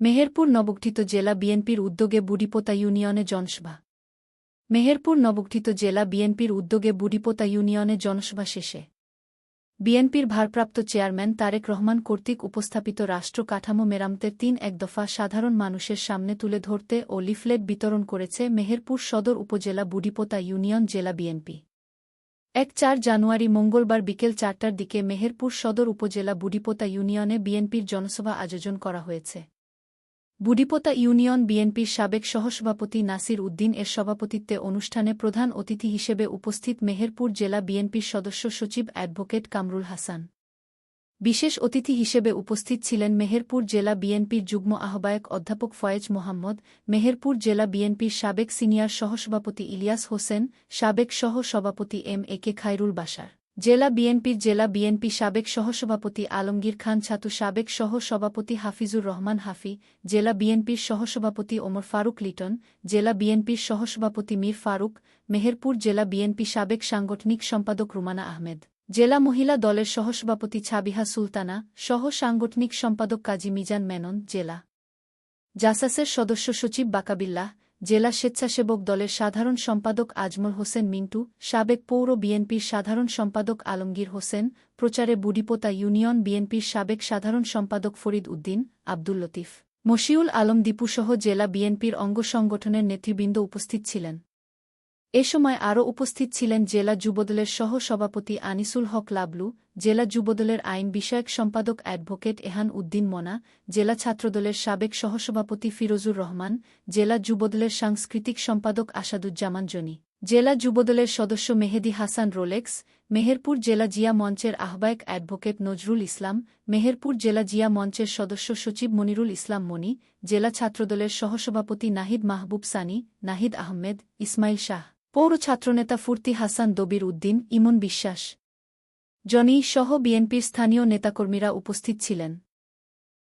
মেহেরপুর নবগঠিত জেলা বিএনপির উদ্যোগে বুড়িপোতা ইউনিয়নে জনসভা। মেহেরপুর নবগঠিত জেলা বিএনপির উদ্যোগে বুড়িপোতা ইউনিয়নে জনসভা শেষে। বিএনপির ভারপ্রাপ্ত চেয়ারম্যান তারেক রহমান কর্তৃক উপস্থাপিত রাষ্ট্র কাঠামো মেরামতের তিন এক দফা সাধারণ মানুষের সামনে তুলে ধরতে ও লিফলেট বিতরণ করেছে মেহেরপুর সদর উপজেলা বুড়িপোতা ইউনিয়ন জেলা বিএনপি। এক চার জানুয়ারি মঙ্গলবার বিকেল চারটার দিকে মেহেরপুর সদর উপজেলা বুড়িপোতা ইউনিয়নে বিএনপির জনসভা আয়োজন করা হয়েছে। বুড়িপোতা ইউনিয়ন বিএনপির সাবেক সহসভাপতি নাসির উদ্দিন এর সভাপতিত্বে অনুষ্ঠানে প্রধান অতিথি হিসেবে উপস্থিত মেহেরপুর জেলা বিএনপির সদস্য সচিব অ্যাডভোকেট কামরুল হাসান। বিশেষ অতিথি হিসেবে উপস্থিত ছিলেন মেহেরপুর জেলা বিএনপির যুগ্ম আহ্বায়ক অধ্যাপক ফয়েজ মোহাম্মদ, মেহেরপুর জেলা বিএনপির সাবেক সিনিয়র সহসভাপতি ইলিয়াস হোসেন, সাবেক সহ সভাপতি এম এ কে খায়রুল বাসার জেলা বিএনপির জেলা বিএনপি সাবেক সহসভাপতি আলমগীর খান ছাতু সাবেক সহ সভাপতি হাফিজুর রহমান হাফি, জেলা বিএনপির সহসভাপতি ওমর ফারুক লিটন, জেলা বিএনপির সহসভাপতি মীর ফারুক, মেহেরপুর জেলা বিএনপি সাবেক সাংগঠনিক সম্পাদক রুমানা আহমেদ। জেলা মহিলা দলের সহসভাপতি ছাবিহা সুলতানা, সহ সাংগঠনিক সম্পাদক কাজী মিজান মেনন, জেলা জাসাসের সদস্য সচিব বাকাবিল্লাহ জেলা স্বেচ্ছাসেবক দলের সাধারণ সম্পাদক আজমল হোসেন মিন্টু, সাবেক পৌর বিএনপির সাধারণ সম্পাদক আলমগীর হোসেন, প্রচারে বুড়িপোতা ইউনিয়ন বিএনপির সাবেক সাধারণ সম্পাদক ফরিদ উদ্দিন, আব্দুল লতিফ, মশিউল আলম দীপুসহ জেলা বিএনপির অঙ্গ সংগঠনের নেতৃবৃন্দ উপস্থিত ছিলেন। এ সময় আরও উপস্থিত ছিলেন জেলা যুবদলের সহ সভাপতি আনিসুল হক লাবলু, জেলা যুবদলের আইন বিষয়ক সম্পাদক অ্যাডভোকেট এহান উদ্দিন মনা, জেলা ছাত্রদলের সাবেক সহসভাপতি ফিরোজুর রহমান, জেলা যুবদলের সাংস্কৃতিক সম্পাদক আসাদুজ্জামান জনি, জেলা যুবদলের সদস্য মেহেদি হাসান রোলেক্স, মেহেরপুর জেলা জিয়া মঞ্চের আহ্বায়ক অ্যাডভোকেট নজরুল ইসলাম, মেহেরপুর জেলা জিয়া মঞ্চের সদস্য সচিব মনিরুল ইসলাম মনি, জেলা ছাত্রদলের সহসভাপতি নাহিদ মাহবুব সানি, নাহিদ আহমেদ, ইসমাইল শাহ। পৌর ছাত্রনেতা ফুর্তি হাসান দবির উদ্দিন, ইমন বিশ্বাস। জনি সহ বিএনপির স্থানীয় নেতাকর্মীরা উপস্থিত ছিলেন।